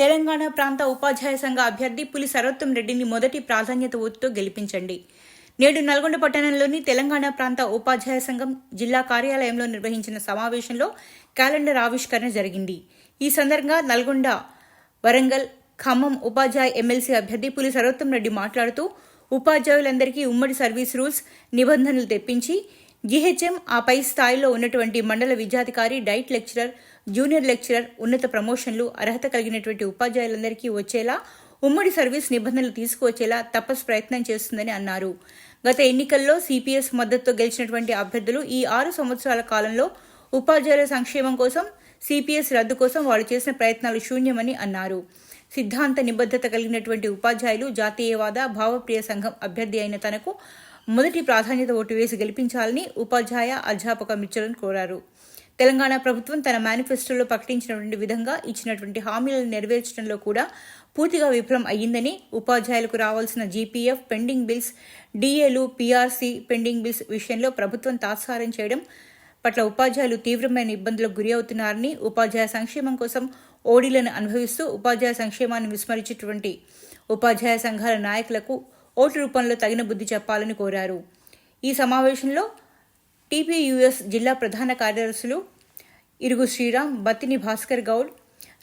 తెలంగాణ ప్రాంత ఉపాధ్యాయ సంఘ అభ్యర్థి పులి సర్వోత్తం రెడ్డిని మొదటి ప్రాధాన్యత ఓటుతో గెలిపించండి. నేడు నల్గొండ పట్టణంలోని తెలంగాణ ప్రాంత ఉపాధ్యాయ సంఘం జిల్లా కార్యాలయంలో నిర్వహించిన సమావేశంలో క్యాలెండర్ ఆవిష్కరణ జరిగింది. ఈ సందర్భంగా నల్గొండ వరంగల్ ఖమ్మం ఉపాధ్యాయ ఎమ్మెల్సీ అభ్యర్థి పులి సర్వోత్తం రెడ్డి మాట్లాడుతూ ఉపాధ్యాయులందరికీ ఉమ్మడి సర్వీస్ రూల్స్ నిబంధనలు తెప్పించి జీహెచ్ఎం ఆ పై స్థాయిలో ఉన్నటువంటి మండల విద్యాధికారి డైట్ లెక్చరర్ జూనియర్ లెక్చరర్ ఉన్నత ప్రమోషన్లు అర్హత కలిగినటువంటి ఉపాధ్యాయులందరికీ వచ్చేలా ఉమ్మడి సర్వీస్ నిబంధనలు తీసుకువచ్చేలా తపస్ ప్రయత్నం చేస్తుందని అన్నారు. గత ఎన్నికల్లో సిపిఎస్ మద్దతుతో గెలిచినటువంటి అభ్యర్థులు ఈ ఆరు సంవత్సరాల కాలంలో ఉపాధ్యాయుల సంక్షేమం కోసం సిపిఎస్ రద్దు కోసం వాళ్ళు చేసిన ప్రయత్నాలు శూన్యమని అన్నారు. సిద్ధాంత నిబద్ధత కలిగినటువంటి ఉపాధ్యాయులు జాతీయవాద భావప్రియ సంఘం అభ్యర్థి అయిన తనకు మొదటి ప్రాధాన్యత ఓటు వేసి గెలిపించాలని ఉపాధ్యాయ అధ్యాపక మిత్రులను కోరారు. తెలంగాణ ప్రభుత్వం తన మేనిఫెస్టోలో ప్రకటించినటువంటి విధంగా ఇచ్చినటువంటి హామీలను నెరవేర్చడంలో కూడా పూర్తిగా విఫలం అయ్యిందని ఉపాధ్యాయులకు రావాల్సిన జీపీఎఫ్ పెండింగ్ బిల్స్ డిఏలు పీఆర్సీ పెండింగ్ బిల్స్ విషయంలో ప్రభుత్వం తాత్సారం చేయడం పట్ల ఉపాధ్యాయులు తీవ్రమైన ఇబ్బందులకు గురి అవుతున్నారని ఉపాధ్యాయ సంక్షేమం కోసం ఓడీలను అనుభవిస్తూ ఉపాధ్యాయ సంక్షేమాన్ని విస్మరించేటువంటి ఉపాధ్యాయ సంఘాల నాయకులకు ఓటు రూపంలో తగిన బుద్ధి చెప్పాలని కోరారు. ఈ సమావేశంలో టీపీయూఎస్ జిల్లా ప్రధాన కార్యదర్శులు ఇరుగు శ్రీరామ్ బత్తిని భాస్కర్ గౌడ్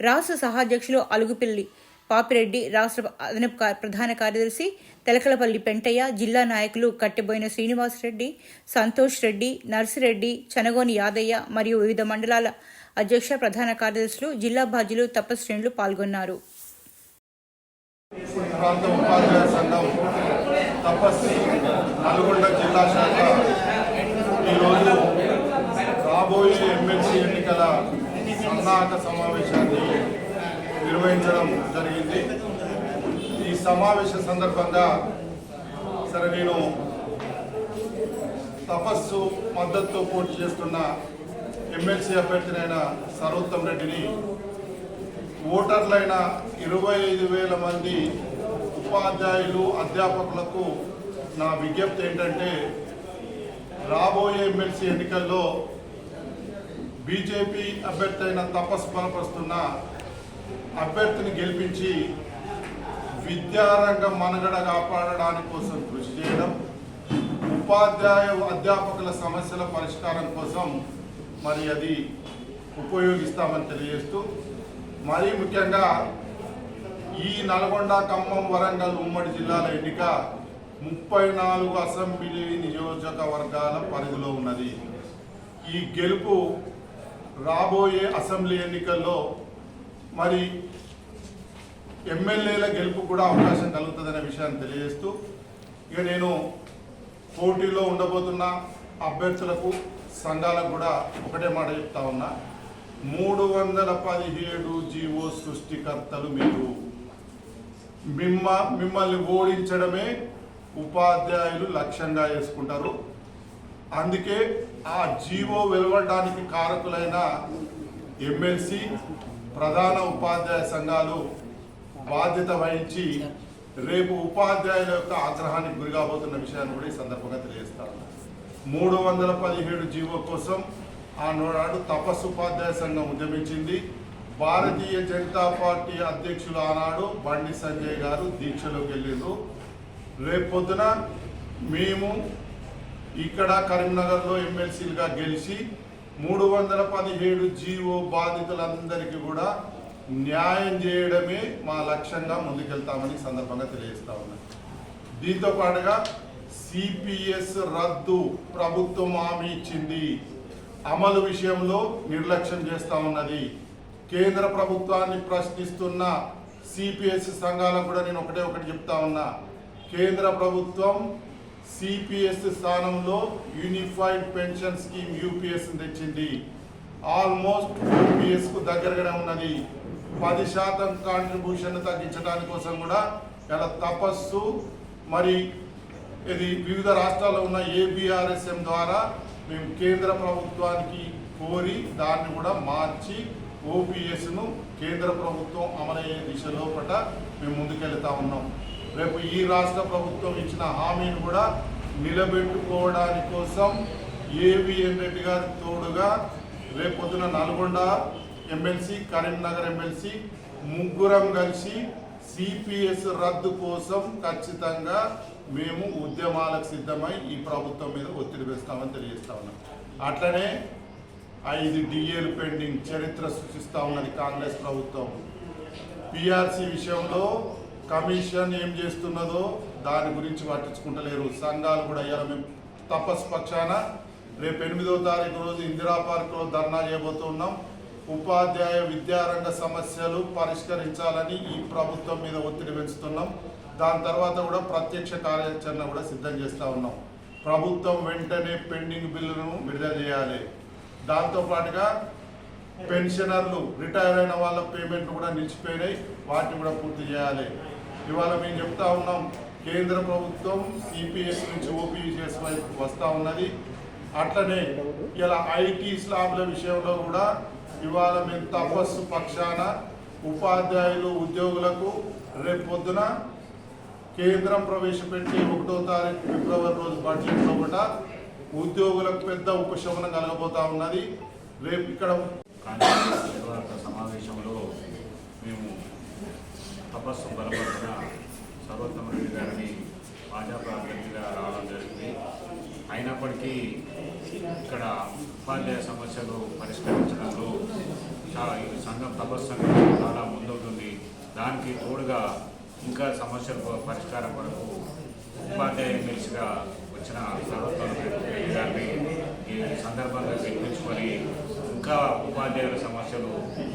రాష్ట్ర సహాధ్యక్షులు అలుగుపిల్లి పాపిరెడ్డి రాష్ట్ర అదనపు ప్రధాన కార్యదర్శి తెలకలపల్లి పెంటయ్య జిల్లా నాయకులు కట్టెబోయిన శ్రీనివాసరెడ్డి సంతోష్ రెడ్డి నర్సిరెడ్డి చనగోని యాదయ్య మరియు వివిధ మండలాల అధ్యక్ష ప్రధాన కార్యదర్శులు జిల్లా బాధ్యులు తపశ్రేణులు పాల్గొన్నారు. ప్రాంత ఉపాధ్యాయ సంఘం తపస్సి నల్గొండ జిల్లా శాఖ. ఈరోజు రాబోయే ఎమ్మెల్సీ ఎన్నికల సన్నాహక సమావేశాన్ని నిర్వహించడం జరిగింది. ఈ సమావేశ సందర్భంగా సరే నేను తపస్సు మద్దతుతో పోటీ చేస్తున్న ఎమ్మెల్సీ అభ్యర్థినైన సర్వోత్తం రెడ్డిని ఓటర్లైన ఇరవై ఐదు వేల మంది ఉపాధ్యాయులు అధ్యాపకులకు నా విజ్ఞప్తి ఏంటంటే రాబోయే ఎమ్మెల్సీ ఎన్నికల్లో బీజేపీ అభ్యర్థి అయిన తపస్సు బలపరుస్తున్న అభ్యర్థిని గెలిపించి విద్యారంగం మనుగడ కాపాడడానికి కోసం కృషి చేయడం ఉపాధ్యాయ అధ్యాపకుల సమస్యల పరిష్కారం కోసం మరి అది ఉపయోగిస్తామని తెలియజేస్తూ మరీ ముఖ్యంగా ఈ నల్గొండ ఖమ్మం వరంగల్ ఉమ్మడి జిల్లాల ఎన్నిక ముప్పై నాలుగు అసెంబ్లీ నియోజకవర్గాల పరిధిలో ఉన్నది. ఈ గెలుపు రాబోయే అసెంబ్లీ ఎన్నికల్లో మరి ఎమ్మెల్యేల గెలుపు కూడా అవకాశం కలుగుతుందనే విషయాన్ని తెలియజేస్తూ ఇక నేను పోటీలో ఉండబోతున్న అభ్యర్థులకు సంఘాలకు కూడా ఒకటే మాట చెప్తా ఉన్నా. మూడు వందల పదిహేడు జీవో సృష్టికర్తలు మీరు. మిమ్మ మిమ్మల్ని ఓడించడమే ఉపాధ్యాయులు లక్ష్యంగా చేసుకుంటారు. అందుకే ఆ జీవో వెలువడానికి కారకులైన ఎమ్మెల్సీ ప్రధాన ఉపాధ్యాయ సంఘాలు బాధ్యత వహించి రేపు ఉపాధ్యాయుల యొక్క ఆగ్రహానికి గురికాబోతున్న విషయాన్ని కూడా ఈ సందర్భంగా తెలియజేస్తాను. మూడు వందల పదిహేడు జీవో కోసం ఆనాడు తపస్సు ఉపాధ్యాయ సంఘం ఉద్యమించింది. భారతీయ జనతా పార్టీ అధ్యక్షులు ఆనాడు బండి సంజయ్ గారు దీక్షలోకి వెళ్ళారు రేపొద్దున మేము ఇక్కడ కరీంనగర్లో ఎమ్మెల్సీలుగా గెలిచి మూడు వందల పదిహేడు జీవో బాధితులందరికీ కూడా న్యాయం చేయడమే మా లక్ష్యంగా ముందుకెళ్తామని సందర్భంగా తెలియజేస్తా ఉన్నాం. దీంతో పాటుగా సిపిఎస్ రద్దు ప్రభుత్వం హామీ ఇచ్చింది. అమలు విషయంలో నిర్లక్ష్యం చేస్తా ఉన్నది. కేంద్ర ప్రభుత్వాన్ని ప్రశ్నిస్తున్న సిపిఎస్సి సంఘాలకు కూడా నేను ఒకటే ఒకటి చెప్తా ఉన్నా. కేంద్ర ప్రభుత్వం సిపిఎస్ స్థానంలో యూనిఫైడ్ పెన్షన్ స్కీమ్ యూపీఎస్ తెచ్చింది. ఆల్మోస్ట్ యూపీఎస్కు దగ్గరగానే ఉన్నది. పది శాతం కాంట్రిబ్యూషన్ తగ్గించడానికి కోసం కూడా ఇలా తపస్సు మరి ఇది వివిధ రాష్ట్రాల్లో ఉన్న ఏబిఆర్ఎస్ఎం ద్వారా మేము కేంద్ర ప్రభుత్వానికి కోరి దాన్ని కూడా మార్చి ఓపీఎస్ను కేంద్ర ప్రభుత్వం అమలయ్యే దిశలో పట మేము ముందుకెళ్తా ఉన్నాం. రేపు ఈ రాష్ట్ర ప్రభుత్వం ఇచ్చిన హామీని కూడా నిలబెట్టుకోవడాని కోసం ఏవిఎన్ రెడ్డి గారి తోడుగా రేపు నల్గొండ ఎమ్మెల్సీ కరీంనగర్ ఎమ్మెల్సీ ముగ్గురం కలిసి సిపిఎస్ రద్దు కోసం ఖచ్చితంగా మేము ఉద్యమాలకు సిద్ధమై ఈ ప్రభుత్వం మీద ఒత్తిడి వేస్తామని తెలియజేస్తా ఉన్నాం. అట్లనే ఐదు డిఏలు పెండింగ్ చరిత్ర సృష్టిస్తా ఉన్నది కాంగ్రెస్ ప్రభుత్వం. పిఆర్సి విషయంలో కమిషన్ ఏం చేస్తున్నదో దాని గురించి పట్టించుకుంటలేరు. సంఘాలు కూడా అయ్యారు మేము తపస్పక్షాన రేపు ఎనిమిదో తారీఖు రోజు ఇందిరా పార్క్లో ధర్నా చేయబోతున్నాం. ఉపాధ్యాయ విద్యారంగ సమస్యలు పరిష్కరించాలని ఈ ప్రభుత్వం మీద ఒత్తిడి పెంచుతున్నాం. దాని తర్వాత కూడా ప్రత్యక్ష కార్యాచరణ కూడా సిద్ధం చేస్తూ ఉన్నాం. ప్రభుత్వం వెంటనే పెండింగ్ బిల్లును విడుదల చేయాలి. దాంతో పాటుగా పెన్షనర్లు రిటైర్ అయిన వాళ్ళ పేమెంట్ కూడా నిలిచిపోయినాయి. వాటిని కూడా పూర్తి చేయాలి. ఇవాళ మేము చెప్తా ఉన్నాం కేంద్ర ప్రభుత్వం సిపిఎస్ నుంచి ఓపీఎస్ వైపు వస్తూ ఉన్నది. అట్లనే ఇలా ఐటీ స్లాబ్ల విషయంలో కూడా ఇవాళ మేము తపస్సు పక్షాన ఉపాధ్యాయులు ఉద్యోగులకు రేపు పొద్దున కేంద్రం ప్రవేశపెట్టి ఒకటో తారీఖు ఫిబ్రవరి రోజు బడ్జెట్లో కూడా ఉద్యోగులకు పెద్ద ఉపశమనం కలగబోతా ఉన్నది. రేపు ఇక్కడ సమావేశంలో మేము తపస్సు బలపరిచిన సర్వోత్తమ రెడ్డి గారిని భాజపా అభ్యర్థిగా రావడం జరిగింది. అయినప్పటికీ ఇక్కడ ఉపాధ్యాయ సమస్యలు పరిష్కరించడంలో చాలా ఈ సంఘం తపస్సు చాలా ముందవుతుంది. దానికి తోడుగా ఇంకా సమస్యల పరిష్కారం వరకు ఉపాధ్యాయ ఎమ్మెల్సీగా వచ్చిన సర్వోత్తమ గారిని ఈ సందర్భంగా గెలిపించుకొని ఇంకా ఉపాధ్యాయుల సమస్యలు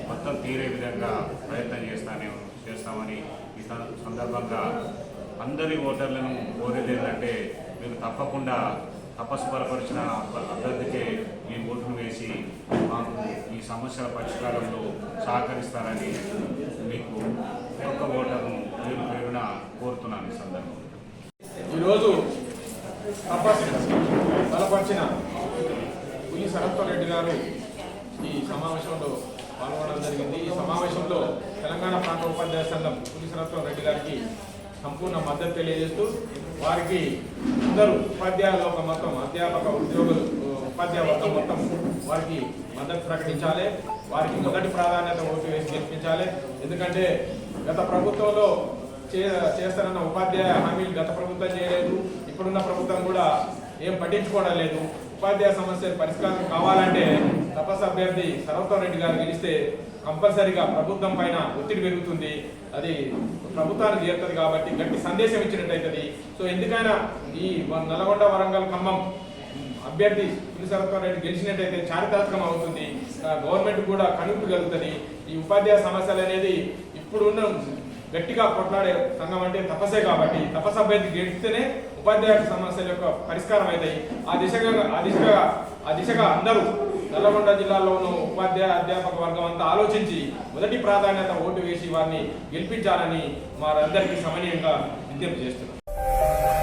మొత్తం తీరే విధంగా ప్రయత్నం చేస్తానే చేస్తామని ఈ సందర్భంగా అందరి ఓటర్లను కోరేది ఏంటంటే మీరు తప్పకుండా తపస్సు బలపరిచిన అభ్యర్థికే ఈ ఓటును వేసి మాకు ఈ సమస్యల పరిష్కారంలో సహకరిస్తారని మీకు ఒక్క ఓటర్ను మీరు పేరున కోరుతున్నాను ఈ సందర్భంలో ఈరోజు తపస్సు బలపరిచిన పులి సరత్వ రెడ్డి గారు ఈ సమావేశంలో పాల్గొనడం జరిగింది. ఈ సమావేశంలో తెలంగాణ ప్రాంత ఉపాధ్యాయ సంఘం పులి సరత్వ రెడ్డి గారికి సంపూర్ణ మద్దతు తెలియజేస్తూ వారికి అందరూ ఉపాధ్యాయ ఒక మొత్తం అధ్యాపక ఉద్యోగులు ఉపాధ్యాయ వర్గం మొత్తం వారికి మద్దతు ప్రకటించాలి. వారికి మొదటి ప్రాధాన్యత ఓటు వేసి గెలిపించాలి. ఎందుకంటే గత ప్రభుత్వంలో చే చేస్తారన్న ఉపాధ్యాయ హామీలు గత ప్రభుత్వం చేయలేదు. ఇప్పుడున్న ప్రభుత్వం కూడా ఏం పట్టించుకోవడం లేదు. ఉపాధ్యాయ సమస్యలు పరిష్కారం కావాలంటే తపస్ అభ్యర్థి సర్వత్వ రెడ్డి గారు గెలిస్తే కంపల్సరిగా ప్రభుత్వం పైన ఒత్తిడి పెరుగుతుంది. అది ప్రభుత్వానికి చేరుతుంది కాబట్టి గట్టి సందేశం ఇచ్చినట్టయితుంది సో ఎందుకైనా ఈ నల్గొండ వరంగల్ ఖమ్మం అభ్యర్థి పులిసరత్వ రెడ్డి గెలిచినట్టయితే చారిత్రాత్మకం అవుతుంది. గవర్నమెంట్ కూడా కనుపు కలుగుతుంది. ఈ ఉపాధ్యాయ సమస్యలు అనేది ఇప్పుడున్న గట్టిగా కొట్లాడే సంఘం అంటే తపసే కాబట్టి తపస్సు అభ్యర్థి గెలిస్తేనే ఉపాధ్యాయ సమస్యల యొక్క పరిష్కారం అవుతాయి. ఆ దిశగా ఆ దిశగా ఆ దిశగా అందరూ నల్లగొండ జిల్లాలో ఉన్న ఉపాధ్యాయ అధ్యాపక వర్గం అంతా ఆలోచించి మొదటి ప్రాధాన్యత ఓటు వేసి వారిని గెలిపించాలని వారందరికీ సమనీయంగా విజ్ఞప్తి చేస్తున్నారు